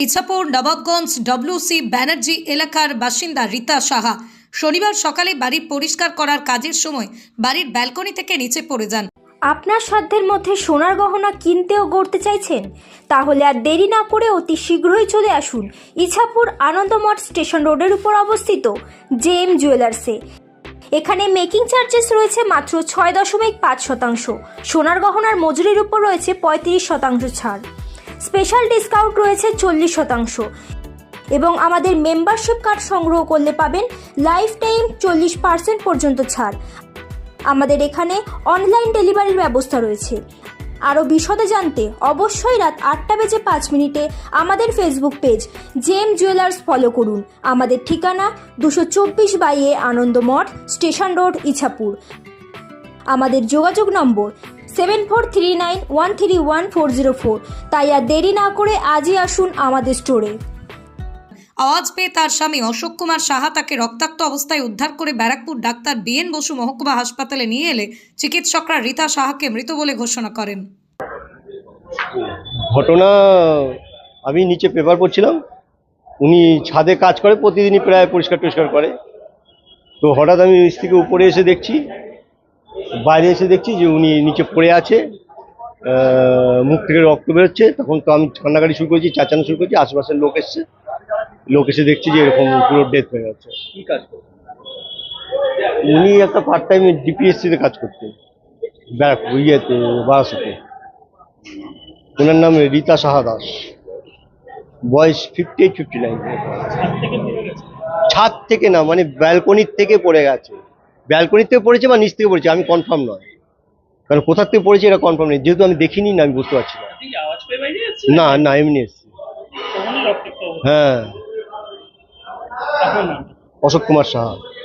Ichapur Nawabganj WC Banerjee এলাকার বাসিন্দা রীতা সাহা শনিবার সকালে বাড়ি পরিষ্কার করার কাজের সময় বাড়ির ব্যালকনি থেকে নিচে পড়ে যান। আপনার সাধ্যের মধ্যে সোনার গহনা কিনতেও গড়তে চাইছেন? তাহলে আর দেরি না করে অতি শীঘ্রই চলে আসুন ইছাপুর আনন্দমঠ স্টেশন রোডের উপর অবস্থিত জে এম জুয়েলার্সে। এখানে মেকিং চার্জেস রয়েছে মাত্র ছয় দশমিক পাঁচ শতাংশ। সোনার গহনার মজুরির উপর রয়েছে পঁয়ত্রিশ শতাংশ ছাড়। স্পেশাল ডিসকাউন্ট রয়েছে চল্লিশ শতাংশ। এবং আমাদের মেম্বারশিপ কার্ড সংগ্রহ করলে পাবেন লাইফ টাইম চল্লিশ পার্সেন্ট পর্যন্ত ছাড়। আমাদের এখানে অনলাইন ডেলিভারির ব্যবস্থা রয়েছে। আরও বিশদে জানতে অবশ্যই রাত আটটা বেজে পাঁচ মিনিটে আমাদের Facebook page Gem Jewellers follow করুন। আমাদের ঠিকানা দুশো চব্বিশ বাইয়ে আনন্দমঠ স্টেশন রোড, ইছাপুর। আমাদের যোগাযোগ number seven four three nine one three one four zero four তাই আর দেরি না করে আজই আসুন আমাদের স্টোরে আওয়াজ পেয়ে তার স্বামী অশোক কুমার সাহা তাকে রক্তাক্ত অবস্থায় উদ্ধার করে ব্যারাকপুর ডাক্তার বিএন বসু মহকুমা হাসপাতালে নিয়ে এলে চিকিৎসকরা রীতা সাহাকে মৃত বলে ঘোষণা করেন। ঘটনা আমি নিচে পেপার পড়ছিলাম। উনি ছাদে কাজ করে প্রতিদিনই প্রায় পরিষ্কার টরিষ্কার করে। তো হঠাৎ আমি নিচ থেকে উপরে এসে দেখছি। বাইরে এসে দেখছি যে উনি নিচে পড়ে আছে মুখ থেকে রক্ত বেরোচ্ছে। তখন তো আমি কান্নাকাটি শুরু করেছি চাচানো শুরু করেছি আশেপাশের লোক এসছে। লোক এসে দেখছি যে এরকম পুরো ডেথ হয়ে গেছে কি কাজ উনি একটা পার্ট টাইম ডিপিএসসিতে কাজ করতেন ব্যারাকপুর ইয়েতে বারাসাতে। ওনার নাম রীতা সাহা দাস। বয়স ফিফটি এইট ফিফটি নাইন ছাদ থেকে না মানে ব্যালকনির থেকে পড়ে গেছে। ব্যালকনির থেকে পড়েছে বা নিচ থেকে পড়েছে আমি কনফার্ম নয়। কারণ কোথা থেকে পড়েছে এটা কনফার্ম নেই যেহেতু আমি দেখিনি না আমি বুঝতে পারছি না। না না এমনি এসছি। হ্যাঁ। অশোক কুমার সাহা।